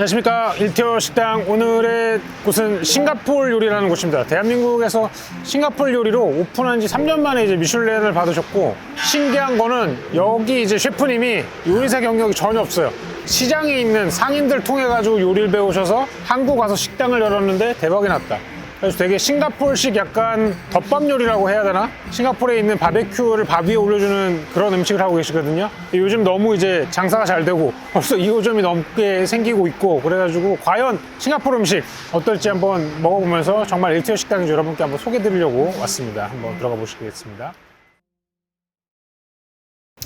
안녕하십니까. 일티어 식당 오늘의 곳은 싱가포르 요리라는 곳입니다. 대한민국에서 싱가포르 요리로 오픈한 지 3년 만에 이제 미슐랭을 받으셨고 신기한 거는 여기 이제 셰프님이 요리사 경력이 전혀 없어요. 시장에 있는 상인들 통해 가지고 요리를 배우셔서 한국 와서 식당을 열었는데 대박이 났다 그래서 되게 싱가포르식 약간 덮밥 요리라고 해야 되나? 싱가포르에 있는 바베큐를 밥 위에 올려주는 그런 음식을 하고 계시거든요. 요즘 너무 이제 장사가 잘 되고 벌써 2호점이 넘게 생기고 있고 그래가지고 과연 싱가포르 음식 어떨지 한번 먹어보면서 정말 일티어 식당인지 여러분께 한번 소개드리려고 왔습니다. 한번 들어가 보시겠습니다.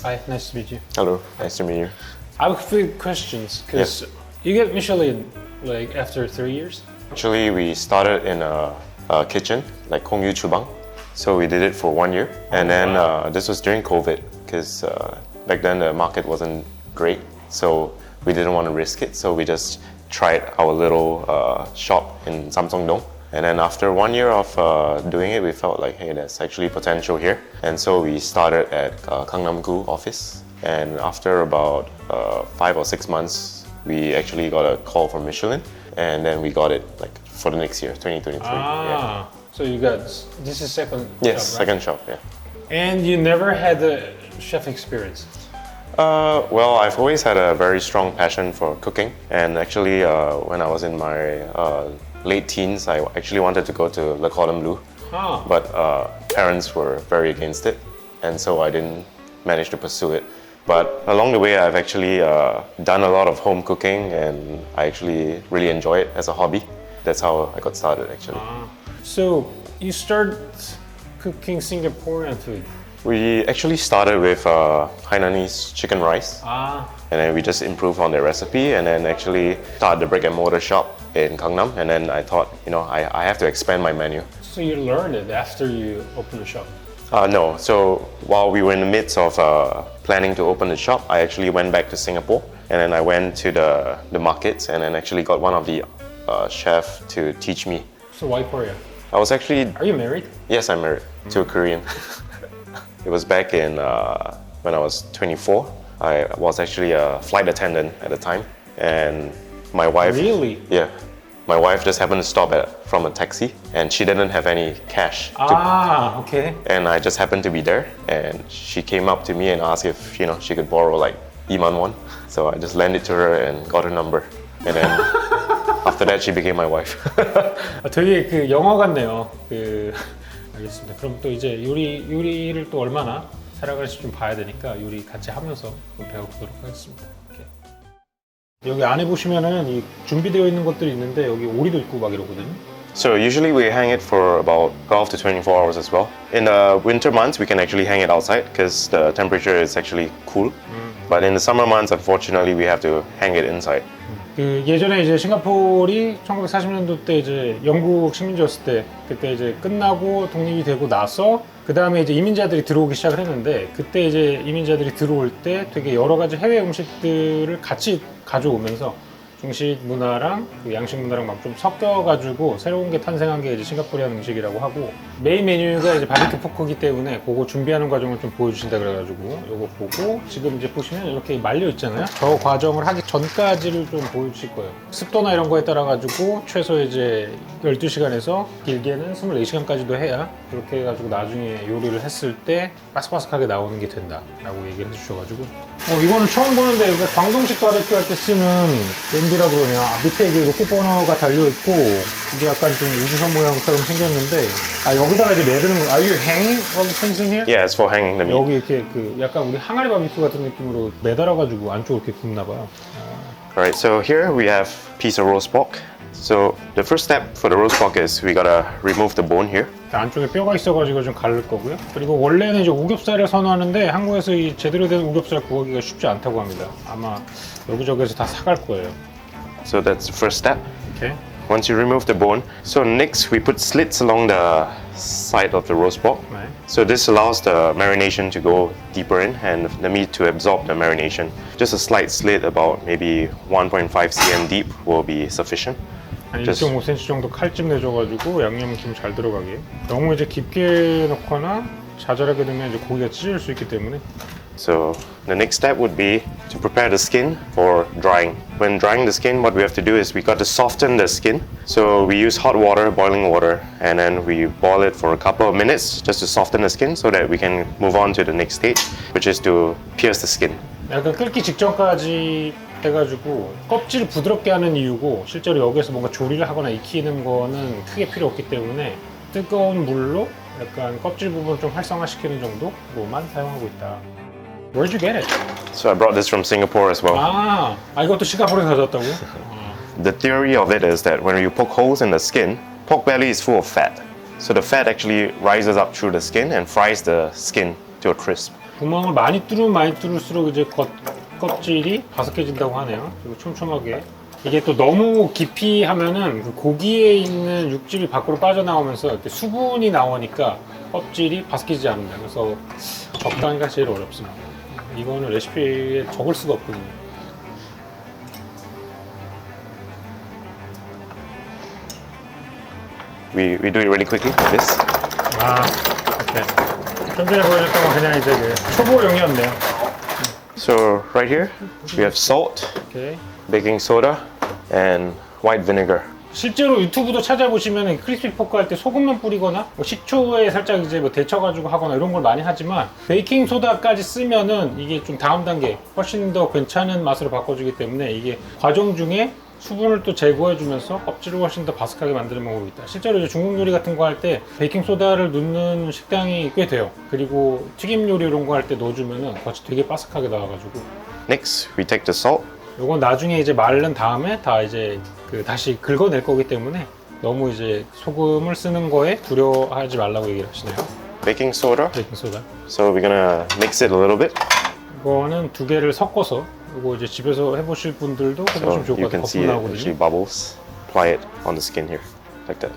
Hi, nice to meet you. Hello, nice to meet you. I have a few questions because you get Michelin like after three years. Actually, we started in a, a kitchen, like Hongyu Chubang. So we did it for one year. And then uh, this was during COVID, because uh, back then the market wasn't great. So we didn't want to risk it. So we just tried our little uh, shop in Samsung Dong. And then after one year of uh, doing it, we felt like, hey, there's actually potential here. And so we started at uh, Gangnam-gu office. And after about uh, five or six months, we actually got a call from Michelin. And then we got it like for the next year, 2023. Yeah. Ah, so you got this is second. Yes, job, right? second shop, yeah. And you never had a chef experience. Uh, well, I've always had a very strong passion for cooking, and actually, uh, when I was in my uh, late teens, I actually wanted to go to Le Cordon Bleu, Ah. but uh, parents were very against it, and so I didn't manage to pursue it. But along the way, I've actually uh, done a lot of home cooking, and I actually really enjoy it as a hobby. That's how I got started, actually. So you start cooking Singaporean food. We actually started with uh, Hainanese chicken rice. Ah. and then we just improved on the recipe and then actually started the brick and mortar shop in Gangnam and then I thought you know I, I have to expand my menu So you learned it after you opened the shop. Uh, no so while we were in the midst of uh, planning to open the shop I actually went back to Singapore and then I went to the, the markets and then actually got one of the uh, chef to teach me So why Korea? I was actually Are you married? yes I'm married to a Korean it was back in uh, when I was 24 I was actually a flight attendant at the time and my wife Really? Yeah My wife just happened to stop at from a taxi and she didn't have any cash. to- Ah, okay. and I just happened to be there and she came up to me and asked if, you know, she could borrow like Iman one. So I just lent it to her and got her number. And then after that she became my wife. 아, 되게 그 영화 같네요. 그 알겠습니다. 그럼 또 이제 요리 요리를 또 얼마나 살아갈지 좀 봐야 되니까 요리 같이 하면서 좀 배워보도록 하겠습니다. 오케이. 여기 안에 보시면은 이 준비되어 있는 것들이 있는데 여기 오리도 있고 막 이러거든요. so usually we hang it for about 12 to 24 hours as well. In the winter months we can actually hang it outside because the temperature is actually cool. But in the summer months unfortunately we have to hang it inside. 그 예전에 이제 싱가포르이 1940년도 때 이제 영국 식민지였을 때 그때 이제 끝나고 독립이 되고 나서 그 다음에 이제 이민자들이 들어오기 시작을 했는데 그때 이제 이민자들이 들어올 때 되게 여러 가지 해외 음식들을 같이 가져오면서 중식 문화랑 그 양식 문화랑 막 좀 섞여가지고 새로운 게 탄생한 게 이제 싱가포르한 음식이라고 하고 메인 메뉴가 이제 바비큐 포크이기 때문에 그거 준비하는 과정을 좀 보여주신다 그래가지고 이거 보고 지금 이제 보시면 이렇게 말려 있잖아요. 저 과정을 하기 전까지를 좀 보여주실 거예요. 습도나 이런 거에 따라 가지고 최소 이제 12시간에서 길게는 24시간까지도 해야 그렇게 해가지고 나중에 요리를 했을 때 바삭바삭하게 나오는 게 된다라고 얘기를 해주셔가지고 어 이거는 처음 보는데 이거 광동식 바베큐 할 때 쓰는 냄비라 그러냐 아, 밑에 이게 로켓 버너가 달려있고 이게 약간 좀 우주선 모양처럼 생겼는데 아 여기다가 이제 매드는 거 Are you hanging all the things in here? Yeah, it's for hanging the meat. 여기 이렇게 그 약간 우리 항아리 바비큐 같은 느낌으로 매달아가지고 안쪽으로 이렇게 굽나 봐요 Alright, so here we have piece of roast pork. So the first step for the roast pork is we gotta remove the bone here. 안쪽에 뼈가 있어가지고 좀 가를 거고요. 그리고 원래는 이제 우겹살을 선호하는데 한국에서 이 제대로 된 우겹살 구하기가 쉽지 않다고 합니다. 아마 여기저기서 다 사갈 거예요. So that's the first step. 이렇게. Once you remove the bone, so next we put slits along the side of the roast pork. 네. So this allows the marination to go deeper in and the meat to absorb the marination. Just a slight slit about maybe 1.5 cm deep will be sufficient. 한 됐어. 2.5cm 정도 칼집 내줘가지고 양념이 좀잘 들어가게. 너무 이제 깊게 넣거나 자잘하게 넣으면 이제 고기가 찢어질 수 있기 때문에 So the next step would be to prepare the skin for drying. When drying the skin, what we have to do is we got to soften the skin. So we use hot water, boiling water, and then we boil it for a couple of minutes just to soften the skin so that we can move on to the next stage, which is to pierce the skin. 약간 끓기 직전까지 해가지고 껍질을 부드럽게 하는 이유고 실제로 여기서 뭔가 조리를 하거나 익히는 거는 크게 필요 없기 때문에 뜨거운 물로 약간 껍질 부분을 좀 활성화시키는 정도로만 사용하고 있다. Where'd you get it? So I brought this from Singapore as well. 아, 아 이것도 싱가포르에서 가져왔다고? 아, The theory of it is that when you poke holes in the skin, pork belly is full of fat. So the fat actually rises up through the skin and fries the skin to a crisp. 구멍을 많이 뚫으면 많이 뚫을수록 이제 겉, 껍질이 바삭해진다고 하네요. 그리고 촘촘하게. 이게 또 너무 깊이 하면은 그 고기에 있는 육즙이 밖으로 빠져나오면서 이렇게 수분이 나오니까 껍질이 바삭해지지 않는다. 그래서 적당히가 제일 어렵습니다. 이거는 레시피에 적을 수가 없거든요. We, we do it really quickly like this. 아, 오케이. 좀 전에 보여줬던 건 그냥 이제 그 초보용이었네요. So right here, we have salt, 오케이. baking soda, and white vinegar. 실제로 유튜브도 찾아보시면 크리스피 포크 할 때 소금만 뿌리거나 뭐 식초에 살짝 이제 뭐 데쳐가지고 하거나 이런 걸 많이 하지만 베이킹 소다까지 쓰면은 이게 좀 다음 단계 훨씬 더 괜찮은 맛으로 바꿔주기 때문에 이게 과정 중에 수분을 또 제거해주면서 껍질을 훨씬 더 바삭하게 만드는 방법이 있다. 실제로 이제 중국 요리 같은 거 할 때 베이킹 소다를 넣는 식당이 꽤 돼요. 그리고 튀김 요리 이런 거 할 때 넣어주면은 겉이 되게 바삭하게 나와가지고 Next, we take the salt. 요건 나중에 이제 마른 다음에 다 이제 그 다시 긁어낼 거기 때문에 너무 이제 소금을 쓰는 거에 두려워하지 말라고 얘기를 하시네요. baking soda. 베이킹 소다. So we're gonna mix it a little bit. 이거는 두 개를 섞어서 이거 이제 집에서 해보실 분들도 So 해보시면 좋을 you 것 can 같아요. see 거품 it actually 나오거든요. bubbles. Apply it on the skin here, like that.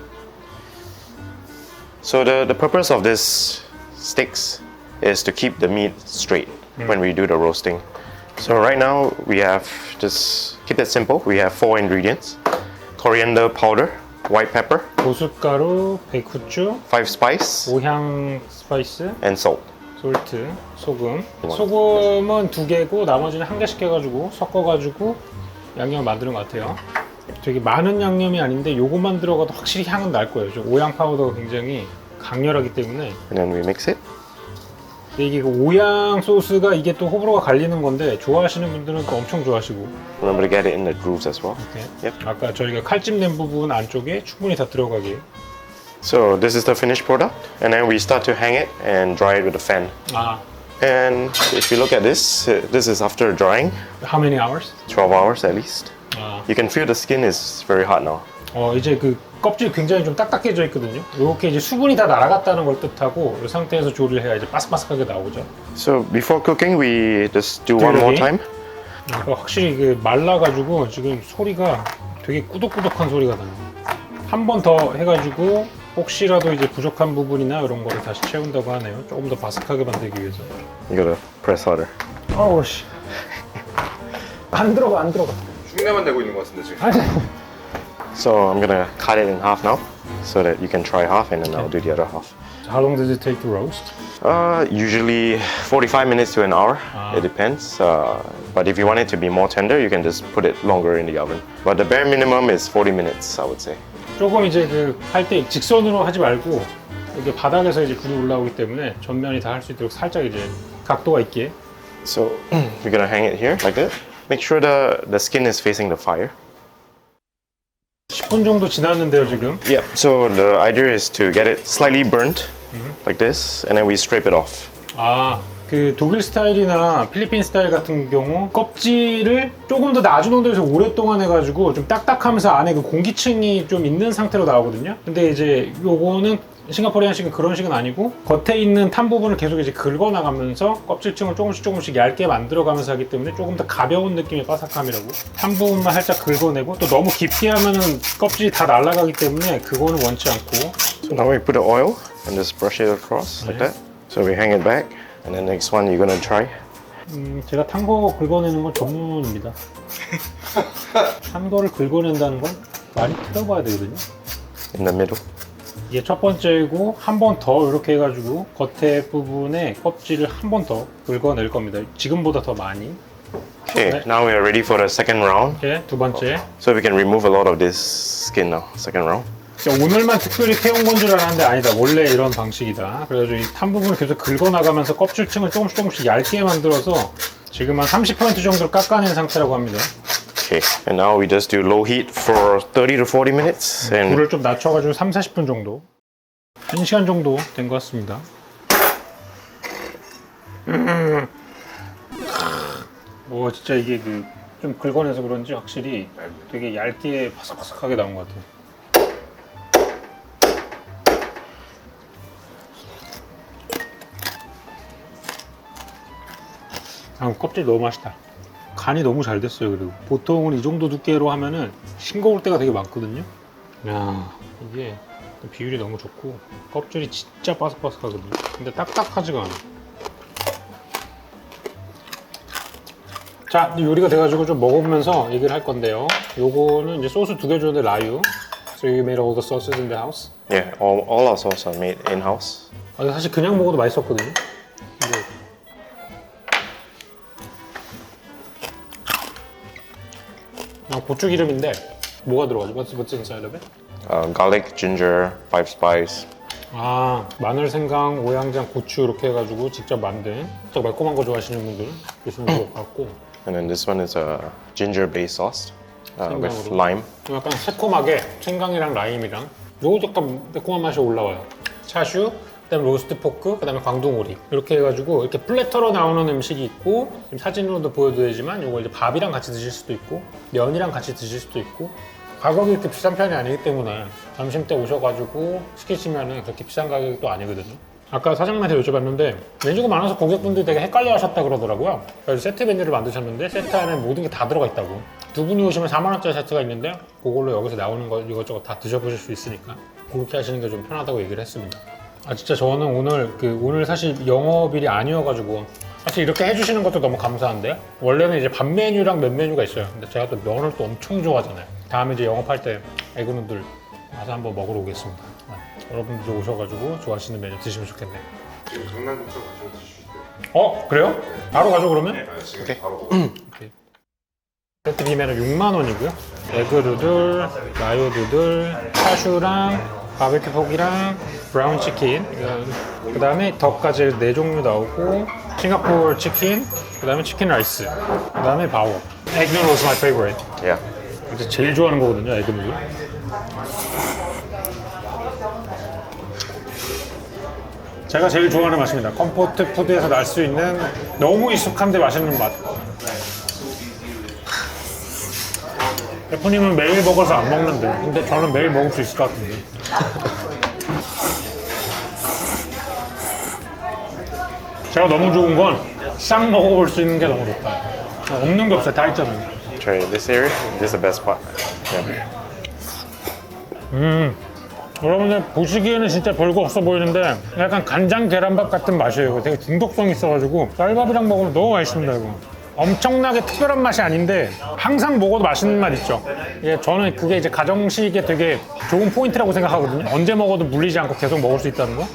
So the, the purpose of this sticks is to keep the meat straight when we do the roasting. So right now we have just keep it simple. We have four ingredients: coriander powder, white pepper, 고춧가루, 베이후추, five spice, 오향 스파이스, and salt. 솔트, 소금. 소금은 두 개고 나머지는 한 개씩 해가지고 섞어가지고 양념을 만드는 것 같아요. 되게 많은 양념이 아닌데 요것만 들어가도 확실히 향은 날 거예요. 저 오양 파우더가 굉장히 강렬하기 때문에 then we mix it. 근데 이게 그 오양 소스가 이게 또 호불호가 갈리는 건데 좋아하시는 분들은 또 엄청 좋아하시고 Remember to get it in the grooves as well. 이렇게 Yep. 아까 저희가 칼집 낸 부분 안쪽에 충분히 다 들어가게 So this is the finished product, and then we start to hang it and dry it with a fan. 아 And if you look at this, uh, this is after drying, how many hours? 12 hours at least. 아, You can feel the skin is very hot now. 어 이제 그 껍질 굉장히 좀 딱딱해져 있거든요. 이렇게 이제 수분이 다 날아갔다는 걸 뜻하고 이 상태에서 조리를 해야 이제 바삭바삭하게 나오죠. So before cooking, we just do Do one it more again? time. 아, 확실히 그 말라가지고 지금 소리가 되게 꾸덕꾸덕한 소리가 나요. 한 번 더 해가지고 혹시라도 이제 부족한 부분이나 이런 거를 다시 채운다고 하네요. 조금 더 바삭하게 만들기 위해서. You gotta press harder. 어우 씨. 안 들어가 안 들어가. 흉내만 내고 있는 것 같은데 지금. 아니. So I'm gonna cut it in half now, so that you can try half, and then I'll do the other half. How long does it take to roast? Uh, usually 45 minutes to an hour. It depends. Uh, but if you want it to be more tender, you can just put it longer in the oven. But the bare minimum is 40 minutes, I would say. 조금 이제 그 할 때 직선으로 하지 말고 이게 바닥에서 이제 불이 올라오기 때문에 전면이 다 할 수 있도록 살짝 이제 각도가 있게 So we're gonna hang it here like that. Make sure the the skin is facing the fire. 10분 정도 지났는데요 지금 Yep. So the idea is to get it slightly burnt, like this, and then we scrape it off. 아 그 독일 스타일이나 필리핀 스타일 같은 경우 껍질을 조금 더 낮은 온도에서 오랫동안 해가지고 좀 딱딱하면서 안에 그 공기층이 좀 있는 상태로 나오거든요. 근데 이제 요거는 싱가포리안식은 그런 식은 아니고 겉에 있는 탄 부분을 계속 이제 긁어 나가면서 껍질층을 조금씩 조금씩 얇게 만들어 가면서 하기 때문에 조금 더 가벼운 느낌의 바삭함이라고. 탄 부분만 살짝 긁어내고 또 너무 깊게 하면은 껍질이 다 날아가기 때문에 그거는 원치 않고. So now we put the oil and just brush it across like that. So we hang it back, and then next one you're gonna try. 음, 제가 탄 거 긁어내는 건 전문입니다. 탄 거를 긁어낸다는 건 많이 틀어봐야 되거든요. in the middle. 이게 첫 번째고 한 번 더 이렇게 해가지고 겉에 부분에 껍질을 한 번 더 긁어낼 겁니다. 지금보다 더 많이. Okay, Right. now we are ready for the second round. 이렇게 두 번째. So we can remove a lot of this skin now. Second round. 오늘만 특별히 태운 건 줄 알았는데 아니다. 원래 이런 방식이다. 그래가지고 이 탄 부분을 계속 긁어나가면서 껍질층을 조금씩 조금씩 얇게 만들어서 지금 한 30% 정도를 깎아낸 상태라고 합니다. Okay, and now we just do low heat for 30 to 40 minutes. And 불을 좀 낮춰가지고 3, 40분 정도 1시간 정도 된 것 같습니다 음. 뭐 진짜 이게 그 좀 긁어내서 그런지 확실히 되게 얇게 바삭바삭하게 나온 것 같아요 아 껍질 너무 맛있다. 간이 너무 잘 됐어요 그리고. 보통은 이 정도 두께로 하면은 싱거울 때가 되게 많거든요. 야 이게 비율이 너무 좋고 껍질이 진짜 바삭바삭하거든요. 근데 딱딱하지가 않아. 자 요리가 돼가지고 좀 먹어보면서 얘기를 할 건데요. 요거는 이제 소스 두 개 줬는데 라유. So you made all the sauces in the house? yeah, all, all our sauce are made in house. 아, 사실 그냥 먹어도 맛있었거든요 고추 기름인데 뭐가 들어가지? What's, what's inside of it? Uh, garlic, ginger, five spice. 아 마늘, 생강, 오양장, 고추 이렇게 해가지고 직접 만든 또 매콤한 거 좋아하시는 분들 드시면 좋을 것 같고 And then this one is a ginger based sauce uh, with 생강으로. lime. 좀 약간 새콤하게 생강이랑 라임이랑 요것도 약간 매콤한 맛이 올라와요 차슈, 그다음에 로스트 포크, 그다음에 광둥오리 이렇게 해가지고 이렇게 플래터로 나오는 음식이 있고 지금 사진으로도 보여드리지만 요거 이제 밥이랑 같이 드실 수도 있고 면이랑 같이 드실 수도 있고 가격이 그렇게 비싼 편이 아니기 때문에 점심 때 오셔가지고 시키시면은 그렇게 비싼 가격이 또 아니거든요. 아까 사장님한테 여쭤봤는데 메뉴가 많아서 고객분들이 되게 헷갈려 하셨다 그러더라고요. 그래서 세트 메뉴를 만드셨는데 세트 안에 모든 게 다 들어가 있다고. 두 분이 오시면 4만원짜리 세트가 있는데 그걸로 여기서 나오는 거 이것저것 다 드셔보실 수 있으니까 그렇게 하시는 게 좀 편하다고 얘기를 했습니다. 아 진짜 저는 오늘 그 오늘 사실 영업일이 아니어가지고 사실 이렇게 해주시는 것도 너무 감사한데 원래는 이제 밥 메뉴랑 면 메뉴가 있어요. 근데 제가 또 면을 또 엄청 좋아하잖아요. 다음에 이제 영업할 때 애그누들 와서 한번 먹으러 오겠습니다. 네. 여러분들 오셔가지고 좋아하시는 메뉴 드시면 좋겠네요. 지금 강남점 가시면 드실 수 있어요. 어 그래요? 바로 가죠 그러면? 네, 지금 바로 세트 비면은 6만 원이고요. 에그누들, 마요누들, 차슈랑 바베큐 포기랑 브라운 치킨, 그 다음에 덕까지 네 종류 나오고 싱가포르 치킨, 그 다음에 치킨 라이스, 그 다음에 바오. 에그누들 was my favorite. Yeah. 이제 제일 좋아하는 거거든요, 에그누들. 제가 제일 좋아하는 맛입니다. 컴포트 푸드에서 날 수 있는 너무 익숙한데 맛있는 맛. 대표님은 매일 먹어서 안 먹는데, 근데 저는 매일 먹을 수 있을 것 같은데. 제가 너무 좋은 건 싹 먹어볼 수 있는 게 너무 좋다. 없는 게 없어요. 다 있잖아요. Try this area. This is the best part. Yeah. 여러분들 보시기에는 진짜 별거 없어 보이는데 약간 간장 계란밥 같은 맛이에요. 이거 되게 중독성 있어가지고 쌀밥이랑 먹으면 너무 맛있습니다. 이거. 엄청나게 특별한 맛이 아닌데 항상 먹어도 맛있는 맛 있죠. 예, 저는 그게 이제 가정식에 되게 좋은 포인트라고 생각하거든요. 언제 먹어도 물리지 않고 계속 먹을 수 있다는 거.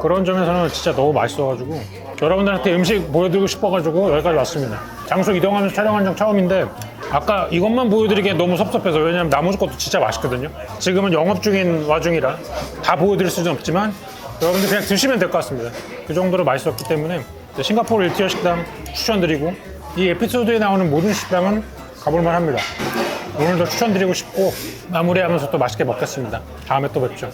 그런 점에서는 진짜 너무 맛있어가지고 여러분들한테 음식 보여드리고 싶어가지고 여기까지 왔습니다. 장소 이동하면서 촬영한 적 처음인데 아까 이것만 보여드리기엔 너무 섭섭해서 왜냐면 나머지 것도 진짜 맛있거든요. 지금은 영업 중인 와중이라 다 보여드릴 수는 없지만 여러분들 그냥 드시면 될 것 같습니다. 그 정도로 맛있었기 때문에 싱가포르 1티어 식당 추천드리고 이 에피소드에 나오는 모든 식당은 가볼만 합니다. 오늘도 추천드리고 싶고 마무리하면서 또 맛있게 먹겠습니다. 다음에 또 뵙죠.